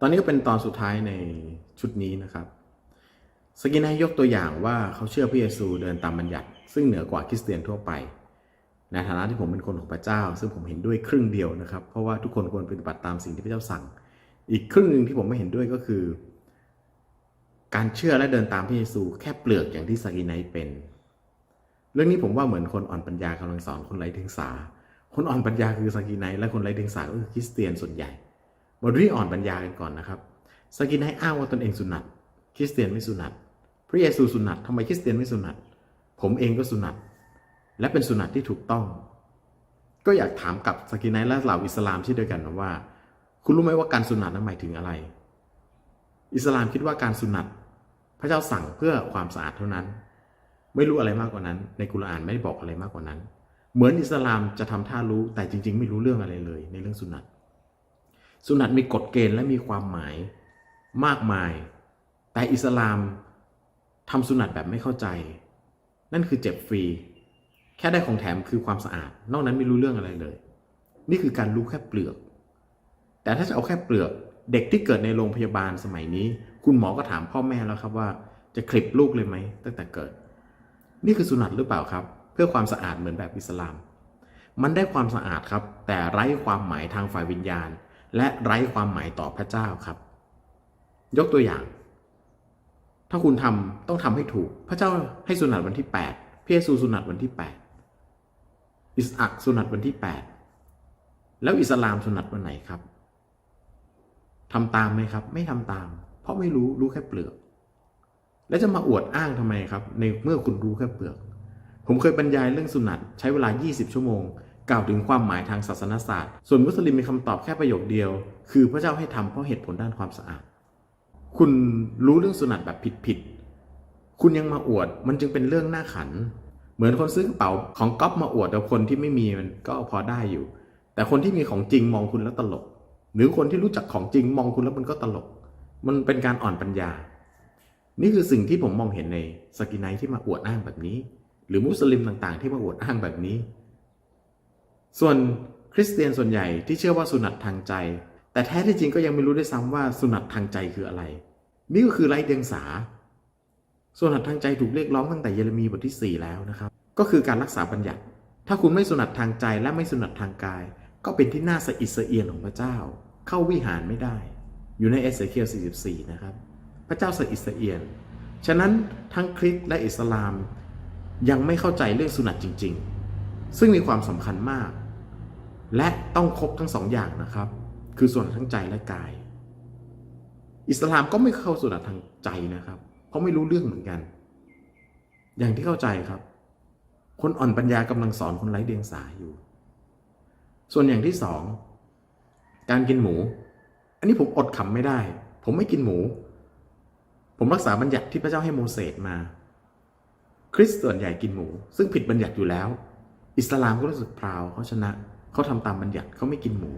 ตอนนี้ก็เป็นตอนสุดท้ายในชุดนี้นะครับสกินให้ยกตัวอย่างว่าเขาเชื่อพระเยซูเดินตามบัญญัติ ซึ่งเหนือกว่าคริสเตียนทั่วไป ในฐานะที่ผมเป็นคนของพระเจ้า ซึ่งผมเห็นด้วยครึ่งเดียวนะครับ เพราะว่าทุกคนควรปฏิบัติตามสิ่งที่พระเจ้าสั่ง อีกครึ่งหนึ่งที่ผมไม่เห็นด้วยก็คือ การเชื่อและเดินตามพระเยซูแค่เปลือกอย่างที่สกินไนเป็น เรื่องนี้ผมว่าเหมือนคนอ่อนปัญญากำลังสอนคนไร้เดียงสา คนอ่อนปัญญาคือสกินไนและคนไร้เดียงสาก็คือคริสเตียนส่วนใหญ่ มาดูที่อ่อนปัญญากันก่อนนะครับสกินไนอ้างว่าตนเองสุนัตคริสเตียนไม่สุนัตพระเยซูสุนัตทำไมคริสเตียนไม่สุนัตผมเองก็สุนัตและเป็นสุนัตที่ถูกต้อง ก็อยากถามกับสกินไนและเหล่าอิสลามที่เดียวกันนะว่า คุณรู้ไหมว่าการสุนัตนั้นหมายถึงอะไร อิสลามคิดว่าการสุนัตพระเจ้าสั่งเพื่อความสะอาดเท่านั้น ไม่รู้อะไรมากกว่านั้น ในกุรอานไม่ได้บอกอะไรมากกว่านั้น เหมือนอิสลามจะทำท่ารู้แต่จริง ๆ ไม่รู้เรื่องอะไรเลย ในเรื่องสุนัต สุนัตมีกฎเกณฑ์และมีความหมายมากมาย แต่อิสลามทำสุนัตแบบไม่เข้าใจ นั่นคือเจ็บฟรี แค่ได้ของแถมคือความสะอาด นอกนั้นไม่รู้เรื่องอะไรเลย นี่คือการรู้แค่เปลือก แต่ถ้าจะเอาแค่เปลือก เด็กที่เกิดในโรงพยาบาลสมัยนี้ คุณหมอก็ถามพ่อแม่แล้วครับว่า จะคลิปลูกเลยไหมตั้งแต่เกิด นี่คือสุนัตหรือเปล่าครับ เพื่อความสะอาดเหมือนแบบอิสลาม มันได้ความสะอาดครับ แต่ไร้ความหมายทางฝ่ายวิญญาณ และไร้ความหมายต่อพระเจ้าครับ ยกตัวอย่าง ถ้าคุณทำต้องทำให้ถูก พระเจ้าให้สุนัตวันที่ 8พระเยซูสุนัตวันที่ 8 อิสอักสุนัตวันที่ 8 แล้วอิสลามสุนัตวันไหนครับทำตามไหมครับ ไม่ทำตาม เพราะไม่รู้รู้แค่เปลือก แล้วจะมาอวดอ้างทำไมครับ ในเมื่อคุณรู้แค่เปลือก ผมเคยบรรยายเรื่องสุนัตใช้เวลา 20 ชั่วโมง กล่าวถึงความหมายทางศาสนศาสตร์ ส่วนมุสลิมมีคำตอบแค่ประโยคเดียว คือพระเจ้าให้ทำเพราะเหตุผลด้านความสะอาด คุณรู้เรื่องสุนัตแบบผิดๆ คุณยังมาอวด มันจึงเป็นเรื่องน่าขัน เหมือนคนซื้อกระเป๋าของก๊อปมาอวดแต่คนที่ไม่มีมันก็พอได้อยู่ แต่คนที่มีของจริงมองคุณแล้วตลก หรือคนที่รู้จักของจริงมองคุณแล้วมันก็ตลก มันเป็นการอ่อนปัญญา นี่คือสิ่งที่ผมมองเห็นในสกินไนที่มาอวดอ้างแบบนี้ หรือมุสลิมต่างๆ ที่มาอวดอ้างแบบนี้ ส่วนคริสเตียนส่วนใหญ่ที่เชื่อว่าสุนัตทางใจ แต่แท้ที่จริงก็ยังไม่รู้ด้วยซ้ำว่าสุนัตทางใจคืออะไร นี่ก็คือไร้เดียงสาสุนัตทางใจถูกเรียกร้องตั้งแต่เยเรมีบทที่ 4 แล้วนะครับ ก็คือการรักษาบัญญัติ ถ้าคุณไม่สุนัตทางใจและไม่สุนัตทางกาย ก็เป็นที่น่าสะอิดสะเอียนของพระเจ้า เข้าวิหารไม่ได้ อยู่ในเอเสเคียล44 นะครับ พระเจ้าสะอิดสะเอียน ฉะนั้นทั้งคริสต์และอิสลามยังไม่เข้าใจเรื่องสุนัตจริง ๆ ซึ่งมีความสำคัญมาก และต้องครบทั้งสองอย่างนะครับ คือส่วนทั้งใจและกาย อิสลามก็ไม่เข้าสุนัตทางใจนะครับ เพราะไม่รู้เรื่องเหมือนกัน อย่างที่เข้าใจครับ คนอ่อนปัญญากำลังสอนคนไร้เดียงสาอยู่ ส่วนอย่างที่สองการกินหมู อันนี้ผมอดขำไม่ได้ ผมไม่กินหมู ผมรักษาบัญญัติที่พระเจ้าให้โมเสสมา คริสต์ส่วนใหญ่กินหมู ซึ่งผิดบัญญัติอยู่แล้ว อิสลามก็รู้สึกพราวเขาชนะ เขาทำตามบัญญัติเขาไม่กินหมู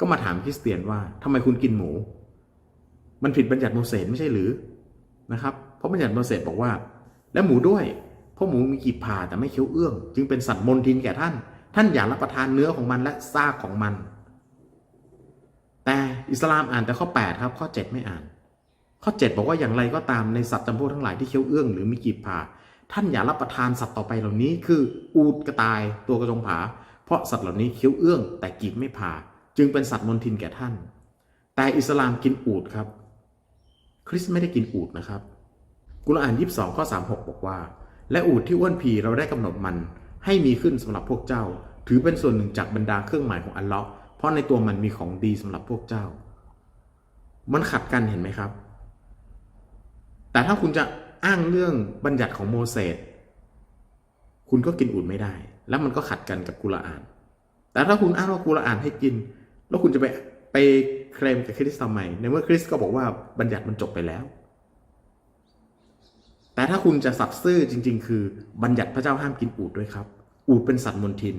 ก็มาถามคริสเตียนว่าทำไมคุณกินหมู มันผิดบัญญัติโมเสสไม่ใช่หรือนะครับ เพราะบัญญัติโมเสสบอกว่า และหมูด้วย เพราะหมูมีกีบผ่าแต่ไม่เคี้ยวเอื้อง จึงเป็นสัตว์มนทินแก่ท่าน ท่านอย่ารับประทานเนื้อของมันและซากของมัน แต่อิสลามอ่านแต่ข้อ 8 ครับ ข้อ 7 ไม่อ่าน ข้อ 7 บอกว่าอย่างไรก็ตามในสัตว์จำพวกทั้งหลายที่เคี้ยวเอื้องหรือมีกีบผ่าท่านอย่ารับประทานสัตว์ต่อไปเหล่านี้ คือ อูดกระต่ายตัวกระจงผา เพราะสัตว์เหล่านี้เคี้ยวเอื้องแต่กีบไม่ผ่า จึงเป็นสัตว์มนทินแก่ท่าน แต่อิสลามกินอูดครับ คริสต์ไม่ได้กินอูดนะครับ กุรอานยีิบสองข้อสามหกบอกว่า และอูดที่อ้วนพีเราได้กำหนดมัน ให้มีขึ้นสำหรับพวกเจ้า ถือเป็นส่วนหนึ่งจากบรรดาเครื่องหมายของอัลเลาะห์เพราะในตัวมันมีของดีสำหรับพวกเจ้า มันขัดกันเห็นไหมครับ แต่ถ้าคุณจะอ้างเรื่องบัญญัติของโมเสสคุณก็กินอูดไม่ได้ แล้วมันก็ขัดกันกับกุรอาน แต่ถ้าคุณอ้างว่ากุรอานให้กิน แล้วคุณจะไปไปเคลมกับคริสต์ทำไมในเมื่อคริสต์ก็บอกว่าบัญญัติมันจบไปแล้ว แต่ถ้าคุณจะสัตย์ซื่อจริง ๆ คือบัญญัติพระเจ้าห้ามกินอูดด้วยครับ อูดเป็นสัตว์มนทิน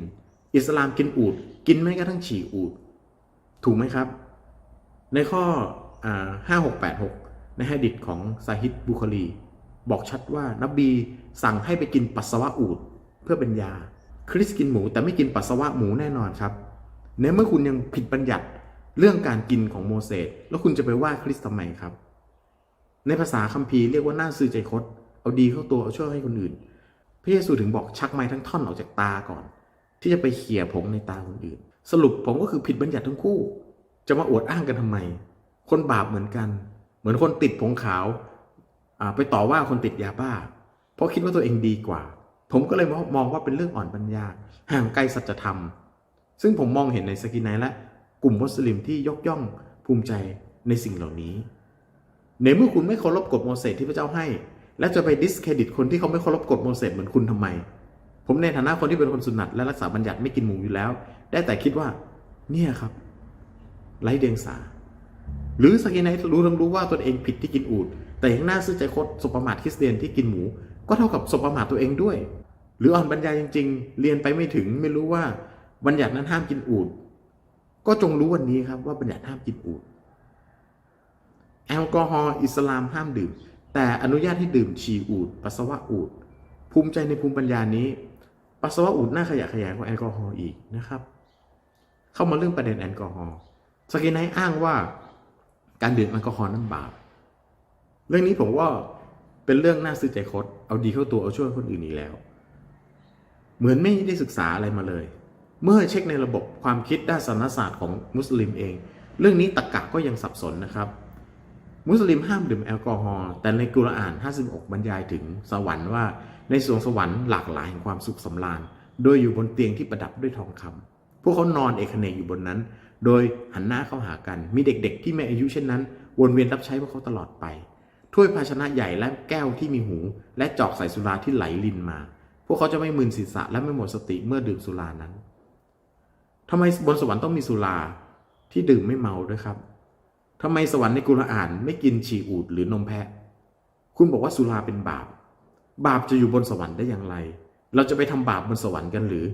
อิสลามกินอูด กินไม่กระทั่งฉี่อูด ถูกไหมครับ ในข้อห้าหกแปดหกในฮะดิษของซาฮิดบุคลี บอกชัดว่านบีสั่งให้ไปกินปัสสาวะอูดเพื่อเป็นยา คริสกินหมูแต่ไม่กินปัสสาวะหมูแน่นอนครับในเมื่อคุณยังผิดบัญญัติเรื่องการกินของโมเสสแล้วคุณจะไปว่าคริสทำไมครับ ในภาษาคัมภีร์เรียกว่าหน้าซื่อใจคดเอาดีเข้าตัวเอาช่วยให้คนอื่น พระเยซูถึงบอกชักไม้ทั้งท่อนออกจากตาก่อน ที่จะไปเขี่ยผงในตาคนอื่น สรุปผมก็คือผิดบัญญัติทั้งคู่ จะมาอวดอ้างกันทำไม คนบาปเหมือนกัน เหมือนคนติดผงขาวไปต่อว่าคนติดยาบ้า เพราะคิดว่าตัวเองดีกว่า ผมก็เลยมองว่าเป็นเรื่องอ่อนปัญญา ห่างไกลสัจธรรม ซึ่งผมมองเห็นในสกินไนและกลุ่มมุสลิมที่ยกย่องภูมิใจในสิ่งเหล่านี้ ในเมื่อคุณไม่เคารพกฎโมเสสที่พระเจ้าให้ และจะไปดิสเครดิตคนที่เขาไม่เคารพกฎโมเสสเหมือนคุณทำไม ผมในฐานะคนที่เป็นคนสุนัตและรักษาบัญญัติไม่กินหมูอยู่แล้ว ได้แต่คิดว่า เนี่ยครับ ไร้เดียงสา หรือสกินไนรู้ทั้งรู้ว่าตนเองผิดที่กินอูดแต่ยังน่าซื่อใจคดสบประมาทคริสเตียนที่กินหมู ก็เท่ากับสบประมาทตัวเองด้วย หรืออ่อนปัญญายจริง ๆ เรียนไปไม่ถึงไม่รู้ว่าบัญญัตินั้นห้ามกินอูดก็จงรู้วันนี้ครับว่าบัญญัติห้ามกินอูดแอลกอฮอล์อิสลามห้ามดื่ม แต่อนุญาตให้ดื่มฉี่อูดปัสสาวะอูดภูมิใจในภูมิปัญญานี้ ปัสสาวะอูดน่าขยะขยงกว่าแอลกอฮอล์อีกนะครับ เข้ามาเรื่องประเด็นแอลกอฮอล์สกินไนอ้างว่าการดื่มแอลกอฮอล์นั้นบาปเรื่องนี้ผมว่า เป็นเรื่องน่าซื้อใจคดเอาดีเข้าตัวเอาช่วยคนอื่นอีกแล้ว เหมือนไม่ได้ศึกษาอะไรมาเลย เมื่อเช็คในระบบความคิดด้านศาสนศาสตร์ของมุสลิมเอง เรื่องนี้ตรกกะก็ยังสับสนนะครับ มุสลิมห้ามดื่มแอลกอฮอล์แต่ในกุรอาน 56 บรรยายถึงสวรรค์ว่าในสวงสวรรค์หลากหลายแห่งความสุขสำราญ โดยอยู่บนเตียงที่ประดับด้วยทองคำพวกเขานอนเอกเนกอยู่บนนั้น โดยหันหน้าเข้าหากัน มีเด็กๆ ที่ไม่อายุเช่นนั้น วนเวียนรับใช้พวกเขาตลอดไป ถ้วยภาชนะใหญ่และแก้วที่มีหู และจอกใส่สุราที่ไหลลินมา พวกเขาจะไม่มึนศีรษะและไม่หมดสติเมื่อดื่มสุรานั้นทำไมบนสวรรค์ต้องมีสุราที่ดื่มไม่เมาด้วยครับทำไมสวรรค์ในกุรอานไม่กินฉี่อูดหรือนมแพะ คุณบอกว่าสุราเป็นบาป บาปจะอยู่บนสวรรค์ได้อย่างไร เราจะไปทำบาปบนสวรรค์กันหรือ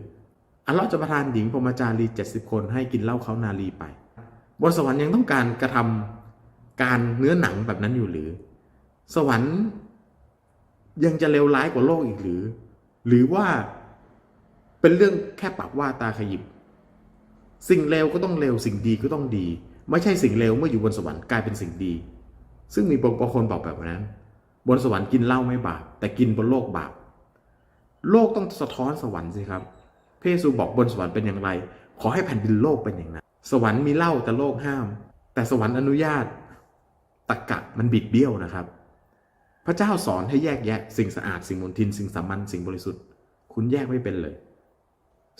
อัลลอฮ์จะประทานหญิงพรหมจารีเจ็ดสิบคนให้กินเหล้าเขานาลีไป บนสวรรค์ยังต้องการกระทำการเนื้อหนังแบบนั้นอยู่หรือ สวรรค์ยังจะเลวร้ายกว่าโลกอีกหรือ หรือว่าเป็นเรื่องแค่ปากว่าตาขยิบ สิ่งเลวก็ต้องเลวสิ่งดีก็ต้องดี ไม่ใช่สิ่งเลวเมื่ออยู่บนสวรรค์กลายเป็นสิ่งดี ซึ่งมีบางคนบอกแบบนั้น บนสวรรค์กินเหล้าไม่บาปแต่กินบนโลกบาปโลกต้องสะท้อนสวรรค์สิครับพระเยซูบอกบนสวรรค์เป็นอย่างไร ขอให้แผ่นดินโลกเป็นอย่างนั้น สวรรค์มีเหล้าแต่โลกห้าม แต่สวรรค์อนุญาตตะกะมันบิดเบี้ยวนะครับ พระเจ้าสอนให้แยกแยะ สิ่งสะอาดสิ่งมลทิน สิ่งสามัญสิ่งบริสุทธิ์ คุณแยกไม่เป็นเลย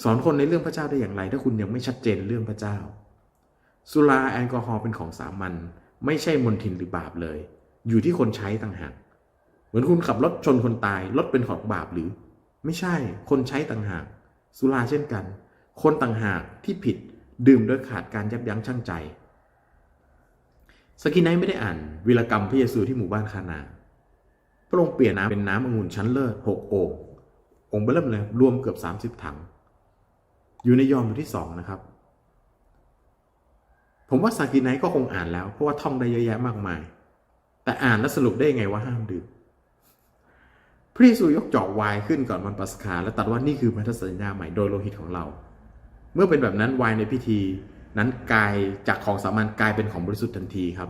สอนคนในเรื่องพระเจ้าได้อย่างไร ถ้าคุณยังไม่ชัดเจนเรื่องพระเจ้า สุราแอลกอฮอล์เป็นของสามัญไม่ใช่มลทินหรือบาปเลย อยู่ที่คนใช้ต่างหากเหมือนคุณขับรถชนคนตายรถเป็นของบาปหรือ ไม่ใช่คนใช้ต่างหาก สุราเช่นกัน คนต่างหากที่ผิดดื่มโดยขาดการยับยั้งชั่งใจสกินไนท์ไม่ได้อ่านวีรกรรมพระเยซูที่หมู่บ้านคานา พระองค์เปลี่ยนน้ำเป็นน้ำองุ่นชั้นเลิศหกโอ่งองค์เบลเริ่มเลยรวมเกือบสามสิบถัง อยู่ในยอห์นบทที่สองนะครับ ผมว่าสากิไนท์ก็คงอ่านแล้ว เพราะว่าท่องได้เยอะแยะมากมาย แต่อ่านแล้วสรุปได้ยังไงว่าห้ามดื่มพระเยซูยกจอกวน์ขึ้นก่อนวันปัสกาและตรัสว่านี่คือพันธสัญญาใหม่โดยโลหิตของเรา เมื่อเป็นแบบนั้นวน์ในพิธีนั้นกลายจากของสามัญกลายเป็นของบริสุทธิ์ทันทีครับ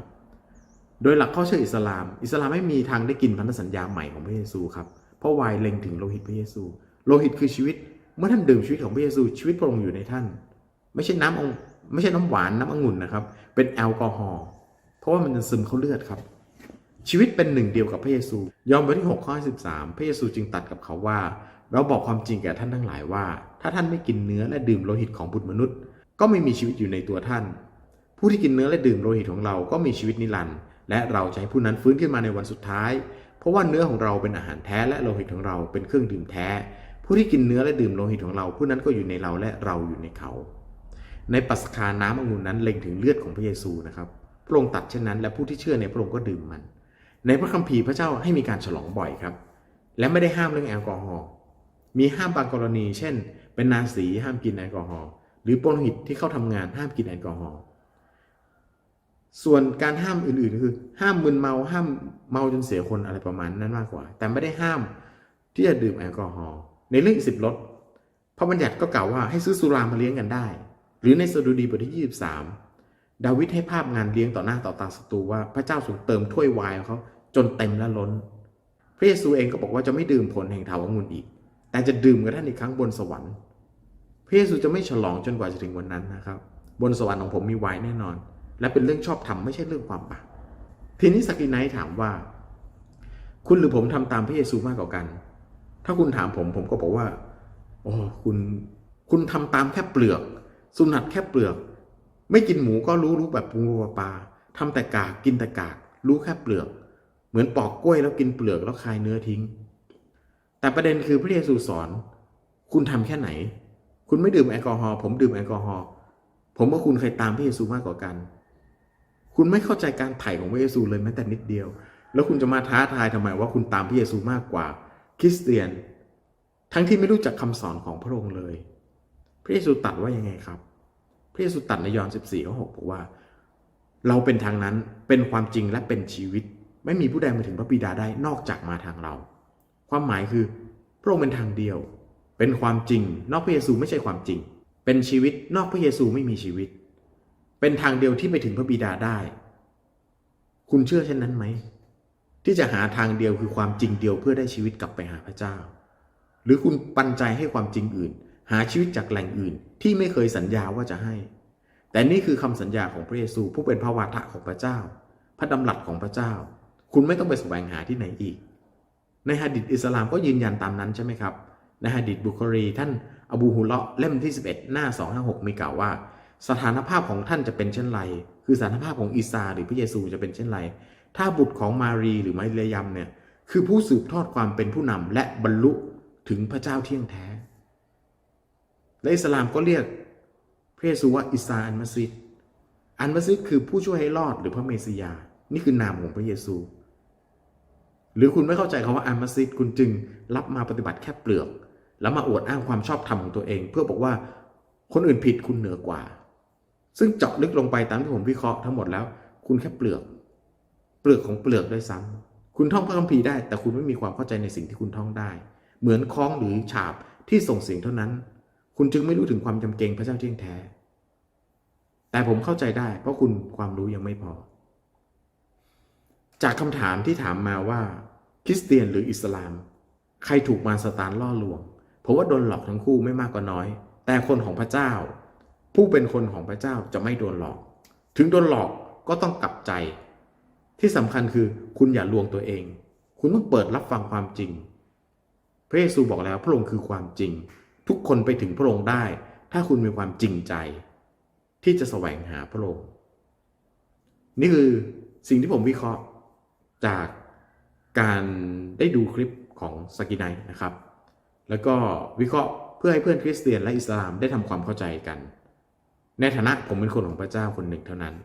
โดยหลักข้อเชื่ออิสลาม อิสลามไม่มีทางได้กินพันธสัญญาใหม่ของพระเยซูครับ เพราะไวน์เล็งถึงโลหิตพระเยซู โลหิตคือชีวิต เมื่อท่านดื่มชีวิตของพระเยซู ชีวิตพระองค์อยู่ในท่าน ไม่ใช่น้ำองไม่ใช่น้ำหวานน้ำองุ่นนะครับ เป็นแอลกอฮอล์ เพราะว่ามันจะซึมเข้าเลือดครับ ชีวิตเป็นหนึ่งเดียวกับพระเยซู ยอห์นบทที่6ข้อ13 พระเยซูจึงตัดกับเขาว่า เราบอกความจริงแก่ท่านทั้งหลายว่า ถ้าท่านไม่กินเนื้อและดื่มโลหิตของบุตรมนุษย์ ก็ไม่มีชีวิตอยู่ในตัวท่าน ผู้ที่กินเนื้อและดื่มโลหิตของเราก็มีชีวิตนิรันดร์ และเราจะให้ผู้นั้นฟื้นขึ้นมาในวันสุดท้าย เพราะว่าเนื้อของเราเป็นอาหารแท้และโลหิตของเราเป็นเครื่องดื่มแท้ ผู้ที่กินเนื้อและดื่มโลหิตของเรา ผู้นั้นก็อยู่ในเราและเราอยู่ในเขา ในปัสคาน้ำองุ่นนั้นเล็งถึงเลือดของพระเยซูนะครับพระองค์ตัดเช่นนั้น และผู้ที่เชื่อในพระองค์ก็ดื่มมัน ในพระคัมภีร์พระเจ้าให้มีการฉลองบ่อยครับ และไม่ได้ห้ามเรื่องแอลกอฮอล์มีห้ามบางกรณี เช่น เป็นนาสีห้ามกินแอลกอฮอล์หรือโปรหิตที่เข้าทำงานห้ามกินแอลกอฮอล์ ส่วนการห้ามอื่นๆ คือ ห้ามมึนเมาห้ามเมาจนเสียคนอะไรประมาณนั้นมากกว่า แต่ไม่ได้ห้ามที่จะดื่มแอลกอฮอล์ในเรื่องสิบลดพระบัญญัติก็กล่าวว่าให้ซื้อสุรามาเลี้ยงกันได้ หรือในสดุดีบทที่ 23 ดาวิดให้ภาพงานเลี้ยงต่อหน้าต่อตาศัตรูว่าพระเจ้าทรงเติมถ้วยวายของเขาจนเต็มและล้น พระเยซูเองก็บอกว่าจะไม่ดื่มผลแห่งเถาวรองุ่นอีก แต่จะดื่มกับท่านอีกครั้งบนสวรรค์ พระเยซูจะไม่ฉลองจนกว่าจะถึงวันนั้นนะครับ บนสวรรค์ของผมมีไวน์แน่นอน และเป็นเรื่องชอบธรรมไม่ใช่เรื่องความบาปทีนี้สกินไนท์ถามว่า คุณหรือผมทำตามพระเยซูมากกว่ากัน ถ้าคุณถามผมผมก็บอกว่าโอ้คุณคุณทำตามแค่เปลือก สุนัตแค่เปลือก ไม่กินหมูก็รู้รู้แบบปูปลาทำแต่กากกินแต่กาก รู้แค่เปลือก เหมือนปอกกล้วยแล้วกินเปลือกแล้วคายเนื้อทิ้ง แต่ประเด็นคือพระเยซูสอน คุณทำแค่ไหน คุณไม่ดื่มแอลกอฮอล์ผมดื่มแอลกอฮอล์ผมว่าคุณเคยตามพระเยซูมากกว่ากัน คุณไม่เข้าใจการไถ่ของพระเยซูเลยแม้แต่นิดเดียว แล้วคุณจะมาท้าทายทำไมว่าคุณตามพระเยซูมากกว่าคริสเตียน ทั้งที่ไม่รู้จักคำสอนของพระองค์เลย พระเยซูตัดว่ายังไงครับ พระเยซูตัดในยอห์น14ข้อ6บอกว่า เราเป็นทางนั้นเป็นความจริงและเป็นชีวิต ไม่มีผู้ใดมาถึงพระบิดาได้นอกจากมาทางเรา ความหมายคือพระองค์เป็นทางเดียว เป็นความจริง นอกพระเยซูไม่ใช่ความจริง เป็นชีวิตนอกพระเยซูไม่มีชีวิต เป็นทางเดียวที่ไปถึงพระบิดาได้ คุณเชื่อเช่นนั้นไหม ที่จะหาทางเดียวคือความจริงเดียวเพื่อได้ชีวิตกลับไปหาพระเจ้า หรือคุณปันใจให้ความจริงอื่น หาชีวิตจากแหล่งอื่น ที่ไม่เคยสัญญาว่าจะให้ แต่นี่คือคำสัญญาของพระเยซูผู้เป็นพระวาทะของพระเจ้า พระดำรัสของพระเจ้า คุณไม่ต้องไปแสวงหาที่ไหนอีก ในฮะดิษอิสลามก็ยืนยันตามนั้นใช่ไหมครับในฮะดิษบุคอรีท่านอบูฮุเลาะเล่มที่ 11 หน้า 256 มีกล่าวว่า สถานภาพของท่านจะเป็นเช่นไร คือสถานภาพของอีซาหรือพระเยซูจะเป็นเช่นไร ถ้าบุตรของมารีหรือมารียมเนี่ยคือผู้สืบทอดความเป็นผู้นำและบรรลุถึงพระเจ้าเที่ยงแท้ และอิสลามก็เรียกพระเยซูว่าอิสาอันมัสซิดอันมัสซิดคือผู้ช่วยให้รอดหรือพระเมสยา นี่คือนามของพระเยซู หรือคุณไม่เข้าใจคำว่าอันมัสซิดคุณจึงรับมาปฏิบัติแค่เปลือก แล้วมาอวดอ้างความชอบธรรมของตัวเอง เพื่อบอกว่าคนอื่นผิดคุณเหนือกว่า ซึ่งเจาะลึกลงไปตามที่ผมวิเคราะห์ทั้งหมดแล้ว คุณแค่เปลือก เปลือกของเปลือกด้วยซ้ำคุณท่องพระคัมภีร์ได้ แต่คุณไม่มีความเข้าใจในสิ่งที่คุณท่องได้ เหมือนคล้องหรือฉาบที่ส่งเสียงเท่านั้น คุณจึงไม่รู้ถึงความจำเกรงพระเจ้าเที่ยงแท้ แต่ผมเข้าใจได้เพราะคุณความรู้ยังไม่พอ จากคำถามที่ถามมาว่า คริสเตียนหรืออิสลาม ใครถูกมารสตานล่อลวง เพราะว่าโดนหลอกทั้งคู่ไม่มากก็น้อย แต่คนของพระเจ้า ผู้เป็นคนของพระเจ้าจะไม่โดนหลอก ถึงโดนหลอกก็ต้องกลับใจ ที่สำคัญคือคุณอย่าลวงตัวเอง คุณต้องเปิดรับฟังความจริง พระเยซูบอกแล้วพระองค์คือความจริง ทุกคนไปถึงพระองค์ได้ ถ้าคุณมีความจริงใจ ที่จะแสวงหาพระองค์ นี่คือสิ่งที่ผมวิเคราะห์จากการได้ดูคลิปของสกินไนนะครับ แล้วก็วิเคราะห์เพื่อให้เพื่อนคริสเตียนและอิสลามได้ทำความเข้าใจกัน ในฐานะผมเป็นคนของพระเจ้าคนหนึ่งเท่านั้น